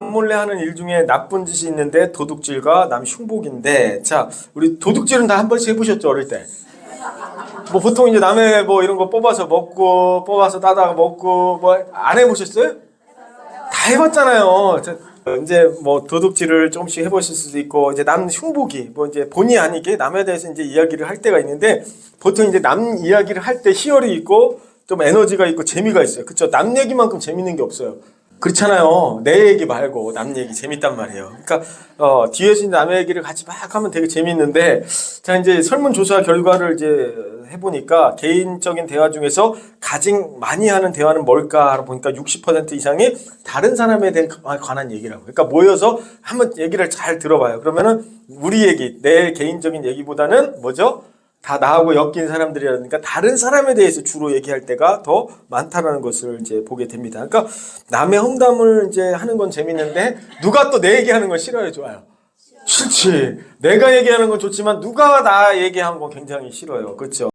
몰래 하는 일 중에 나쁜 짓이 있는데 도둑질과 남 흉복인데 자 우리 도둑질은 다 한 번씩 해보셨죠 어릴 때. 뭐 보통 이제 남의 뭐 이런 거 뽑아서 먹고 뽑아서 따다가 먹고 뭐 안 해보셨어요? 다 해봤잖아요. 자, 이제 뭐 도둑질을 조금씩 해보실 수도 있고 이제 남 흉보기 뭐 이제 본의 아니게 남에 대해서 이제 이야기를 할 때가 있는데 보통 이제 남 이야기를 할 때 희열이 있고 좀 에너지가 있고 재미가 있어요. 그렇죠? 남 얘기만큼 재밌는 게 없어요. 그렇잖아요. 내 얘기 말고 남 얘기 재밌단 말이에요. 그러니까 어, 뒤에서 남의 얘기를 같이 막 하면 되게 재밌는데 자 이제 설문조사 결과를 이제 해보니까 개인적인 대화 중에서 가장 많이 하는 대화는 뭘까 보니까 60% 이상이 다른 사람에 대한 관한 얘기라고. 그러니까 모여서 한번 얘기를 잘 들어봐요. 그러면은 우리 얘기, 내 개인적인 얘기보다는 뭐죠? 다 나하고 엮인 사람들이라니까 다른 사람에 대해서 주로 얘기할 때가 더 많다라는 것을 이제 보게 됩니다. 그러니까 남의 험담을 이제 하는 건 재밌는데 누가 또 내 얘기하는 건 싫어요, 좋아요. 싫지. 내가 얘기하는 건 좋지만 누가 나 얘기하는 건 굉장히 싫어요. 그렇죠?